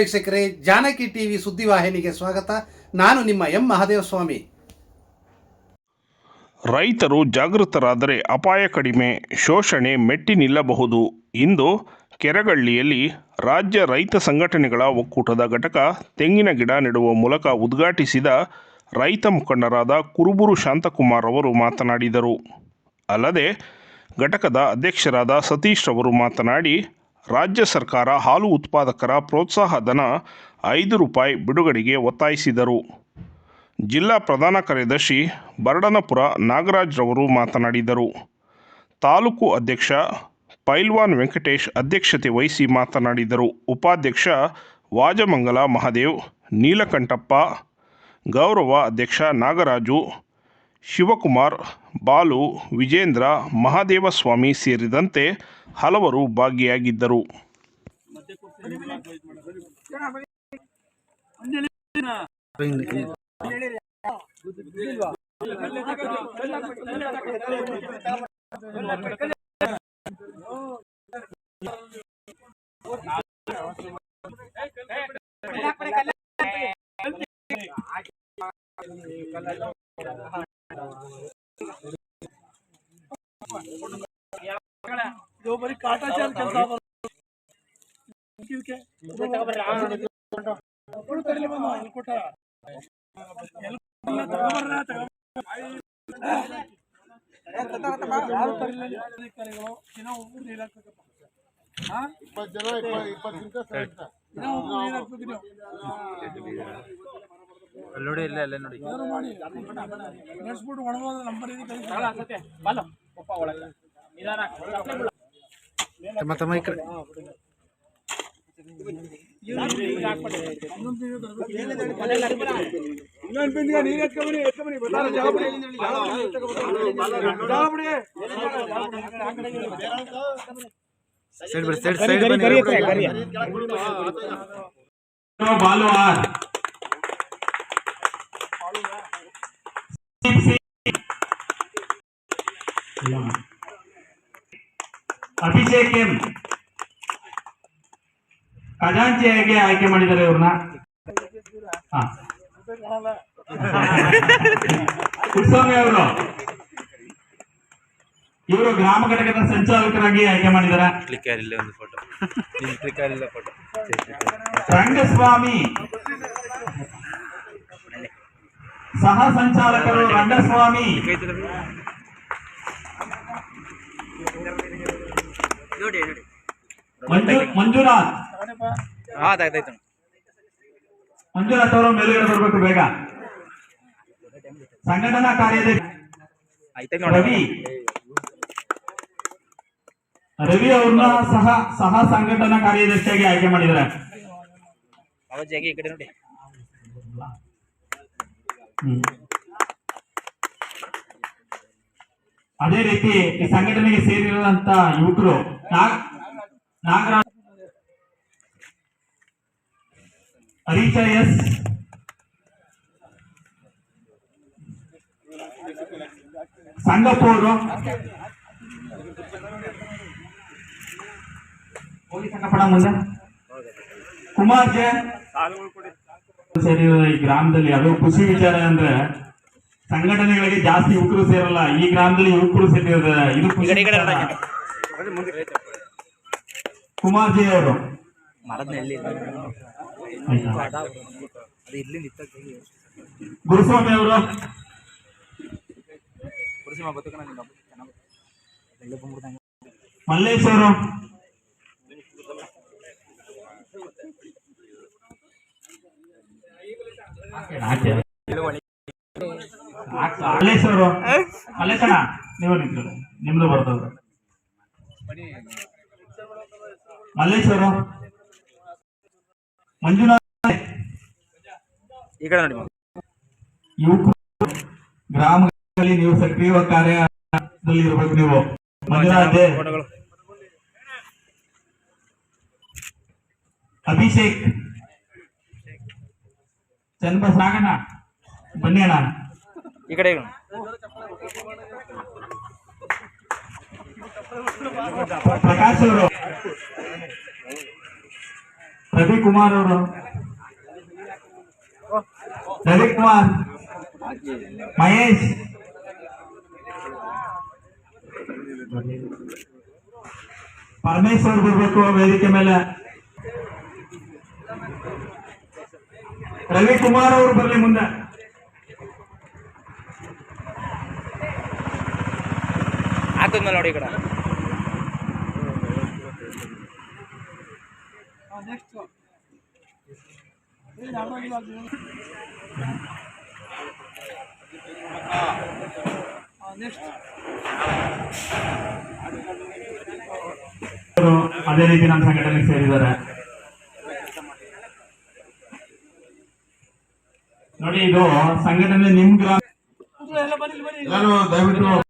ವೀಕ್ಷಕರೇ, ಜಾನಕಿ ಟಿವಿ ಸುದ್ದಿವಾಹಿನಿಗೆ ಸ್ವಾಗತ. ನಾನು ನಿಮ್ಮ ಎಂ ಮಹಾದೇವ ಸ್ವಾಮಿ ರೈತರು ಜಾಗೃತರಾದರೆ ಅಪಾಯ ಕಡಿಮೆ, ಶೋಷಣೆ ಮೆಟ್ಟಿ ನಿಲ್ಲಬಹುದು. ಇಂದು ಕೆರಗಳ್ಳಿಯಲ್ಲಿ ರಾಜ್ಯ ರೈತ ಸಂಘಟನೆಗಳ ಒಕ್ಕೂಟದ ಘಟಕ ತೆಂಗಿನ ಗಿಡ ನೆಡುವ ಮೂಲಕ ಉದ್ಘಾಟಿಸಿದ ರೈತ ಮುಖಂಡರಾದ ಕುರುಬೂರು ಶಾಂತಕುಮಾರ್ ಅವರು ಮಾತನಾಡಿದರು. ಅಲ್ಲದೆ ಘಟಕದ ಅಧ್ಯಕ್ಷರಾದ ಸತೀಶ್ ಅವರು ಮಾತನಾಡಿ ರಾಜ್ಯ ಸರ್ಕಾರ ಹಾಲು ಉತ್ಪಾದಕರ ಪ್ರೋತ್ಸಾಹ ಧನ ಐದು ರೂಪಾಯಿ ಬಿಡುಗಡೆಗೆ ಒತ್ತಾಯಿಸಿದರು. ಜಿಲ್ಲಾ ಪ್ರಧಾನ ಕಾರ್ಯದರ್ಶಿ ಬರಡನಪುರ ನಾಗರಾಜ್ ರವರು ಮಾತನಾಡಿದರು. ತಾಲೂಕು ಅಧ್ಯಕ್ಷ ಪೈಲ್ವಾನ್ ವೆಂಕಟೇಶ್ ಅಧ್ಯಕ್ಷತೆ ವಹಿಸಿ ಮಾತನಾಡಿದರು. ಉಪಾಧ್ಯಕ್ಷ ವಾಜಮಂಗಲ ಮಹಾದೇವ್, ನೀಲಕಂಠಪ್ಪ, ಗೌರವ ಅಧ್ಯಕ್ಷ ನಾಗರಾಜು ಶಿವಕುಮಾರ್ ಬಾಲು ವಿಜೇಂದ್ರ ಮಹಾದೇವಸ್ವಾಮಿ ಸೇರಿದಂತೆ ಹಲವರು ಭಾಗಿಯಾಗಿದ್ದರು. ಇದು ಬರೀ ಕಾಟಾಚಾರ ಕೆಲಸ ಅಧಿಕಾರಿಗಳು ದಿನ ಒಬ್ಬರು ನೀರು ಹಾಕ್ಬೇಕಪ್ಪ. ನೋಡಿ ಇಲ್ಲ ಅಲ್ಲೇ ನೋಡಿ ಮಾಡಿ ನಡೆಸ್ಬಿಟ್ಟು ಒಣಗೋದ ನಂಬರ್ ಇದೆ ಕಳಿಸಿ. ಮತ್ತೆ ಮೈ ಕಡೆ ಇನ್ನೊಂದು ನೀರು ತರ್ಬೇಕು. ಇನ್ನೊಂದು ಬಿಂದಿಗೆ ನೀರು ಎತ್ಕೊಂಬನ್ನಿ, ಎತ್ಕೊಂಬನ್ನಿ. ಬರ್ತಾರೆ, ಜಾಗ ಬಿಡಿ. ಜಾಗ ಬಿಡಿ. ಸೈಡ್ ಬಿಡಿ ಸೈಡ್ ಸೈಡ್ ಬನ್ನಿ ಬಾಲುವಾರ್ ಅಭಿಷೇಕ್ ಎಂ ಖಜಾಂಚಿಯಾಗಿ ಆಯ್ಕೆ ಮಾಡಿದ್ದಾರೆ ಇವ್ರನ್ನ ಹಾ. ಕುಸ್ವಾಮಿ ಅವರು ಇವರು ಗ್ರಾಮ ಘಟಕದ ಸಂಚಾಲಕರಾಗಿ ಆಯ್ಕೆ ಮಾಡಿದ್ದಾರೆ ಕ್ಲಿಕ್ ಆಗಿಲ್ಲ ಒಂದು ಫೋಟೋ ನಿಮ್ ಕ್ಲಿಕ್ ಆಗಿಲ್ಲ ಫೋಟೋ ರಂಗಸ್ವಾಮಿ ಸಹ ಸಂಚಾಲಕರು ರಂಗಸ್ವಾಮಿ ನೋಡಿ ನೋಡಿ. ಮಂಜು ಮಂಜುನಾಥ್. ಹಾ ಅದಾಯ್ತಾಯ್ತು ಮಂಜುನಾಥ್ ಅವರು ಮೇಲುಗಡೆ ಬರಬೇಕು ಬೇಗ. ಸಂಘಟನಾ ನೋಡಿ ರವಿ. ರವಿ ಅವ್ರನ್ನ ಸಹ ಸಹ ಸಂಘಟನಾ ಕಾರ್ಯದರ್ಶಿಯಾಗಿ ಆಯ್ಕೆ ಮಾಡಿದ್ದಾರೆ. ಈ ಕಡೆ ನೋಡಿ. ಅದೇ ರೀತಿ ಈ ಸಂಘಟನೆಗೆ ಸೇರಿರುವಂತ ಯುವಕರು ನಾಗ್ ನಾಗರಾಜ್ ಹರೀಶ ಎಸ್. ಸಂಗಪ್ಪಣ ಮುಂದೆ. ಕುಮಾರ್ ಜೆ. ಸೇರಿರುವ ಈ ಗ್ರಾಮದಲ್ಲಿ ಅದು ಖುಷಿ ವಿಚಾರ ಅಂದ್ರೆ ಸಂಘಟನೆಗಳಿಗೆ ಜಾಸ್ತಿ ಯುವಕರು ಸೇರಲ್ಲ ಈ ಗ್ರಾಮದಲ್ಲಿ ಯುವಕರು ಸೇರಿದ್ದಾರೆ ಇದು ಕುಮಾರ್ ಜಿ ಅವರು. ಗುರುಸ್ವಾಮಿ ಅವರು. ಮಲ್ಲೇಶ್ ಅವರು. ಆಚೆ. ಮಲ್ಲೇಶ್ ಅವರು ಮಲ್ಲೇಶಣ್ಣ ನೀವು ನಿಂತ್ಕೊಳ್ಳಿ. ನಿಮ್ದು ಬರ್ತದ. ಮಲ್ಲೇಶ್ ಅವರು ಮಂಜುನಾಥ್. ಈ ಕಡೆ ನೋಡಿ ಯುವಕರು ಗ್ರಾಮಗಳಲ್ಲಿ ನೀವು ಸಕ್ರಿಯ ಕಾರ್ಯದಲ್ಲಿ ಇರ್ಬೇಕು ನೀವು. ಮಂಜುನಾಥ್. ಅಭಿಷೇಕ್ ಅಭಿಷೇಕ್. ಚನ್ನಬಸವಣ್ಣ. ಬನ್ನಿ ಅಣ್ಣ. ಈ ಕಡೆ ಪ್ರಕಾಶ್ ಅವರು. ರವಿಕುಮಾರ್ ಅವರು. ರವಿ ಕುಮಾರ್. ಮಹೇಶ್. ಪರಮೇಶ್ವರ್ ಬರ್ಬೇಕು ವೇದಿಕೆ ಮೇಲೆ. ರವಿ ಕುಮಾರ್ ಅವರು ಬರಲಿ ಮುಂದೆ. ಹಾಕಿದ್ಮೇಲೆ ನೋಡಿ ಈ ಕಡೆ. ಅದೇ ರೀತಿ ನಮ್ಮ ಸಂಘಟನೆಗೆ ಸೇರಿದ್ದಾರೆ. ನೋಡಿ ಇದು ಸಂಘಟನೆ ನಿಮ್ ಗ್ರಾಮ ನಾನು ದಯವಿಟ್ಟು